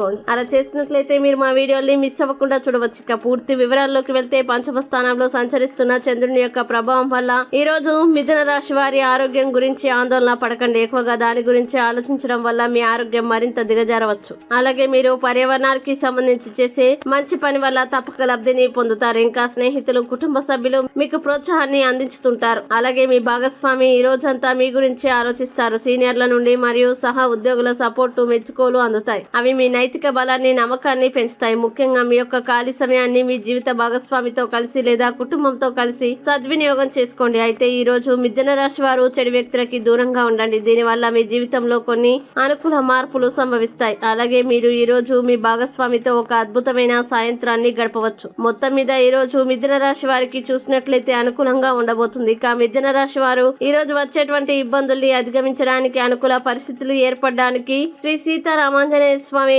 అలా చేసినట్లయితే మీరు మా వీడియోని మిస్ అవ్వకుండా చూడవచ్చు. ఇక పూర్తి వివరాల్లోకి వెళ్తే పంచమ స్థానంలో సంచరిస్తున్న చంద్రుని యొక్క ప్రభావం వల్ల ఈ రోజు మిథున రాశి వారి ఆరోగ్యం గురించి ఆందోళన పడకండి. ఎక్కువగా దాని గురించి ఆలోచించడం వల్ల మీ ఆరోగ్యం మరింత దిగజారవచ్చు. అలాగే మీరు పర్యావరణానికి సంబంధించి చేసే మంచి పని వల్ల తప్పక లబ్ధిని పొందుతారు. ఇంకా స్నేహితులు కుటుంబ సభ్యులు మీకు ప్రోత్సాహాన్ని అందించుతుంటారు. అలాగే మీ భాగస్వామి ఈ రోజంతా మీ గురించి ఆలోచిస్తారు. సీనియర్ల నుండి మరియు సహా ఉద్యోగుల సపోర్టు మెచ్చుకోలు అందుతాయి. అవి మీ నైతిక బలాన్ని నమ్మకాన్ని పెంచుతాయి. ముఖ్యంగా మీ యొక్క ఖాళీ సమయాన్ని మీ జీవిత భాగస్వామితో కలిసి లేదా కుటుంబంతో కలిసి సద్వినియోగం చేసుకోండి. అయితే ఈ రోజు మిథున రాశి వారు చెడు వ్యక్తులకి దూరంగా ఉండండి. దీనివల్ల మీ జీవితంలో కొన్ని అనుకూల మార్పులు సంభవిస్తాయి. అలాగే మీరు ఈ రోజు మీ భాగస్వామితో ఒక అద్భుతమైన సాయంత్రాన్ని గడపవచ్చు. మొత్తం మీద ఈ రోజు మిథున రాశి వారికి చూసినట్లయితే అనుకూలంగా ఉండబోతుంది. ఇక మిథున రాశి వారు ఈ రోజు వచ్చేటువంటి ఇబ్బందుల్ని అధిగమించడానికి అనుకూల పరిస్థితులు ఏర్పడడానికి శ్రీ సీతారామాంజనేయ స్వామి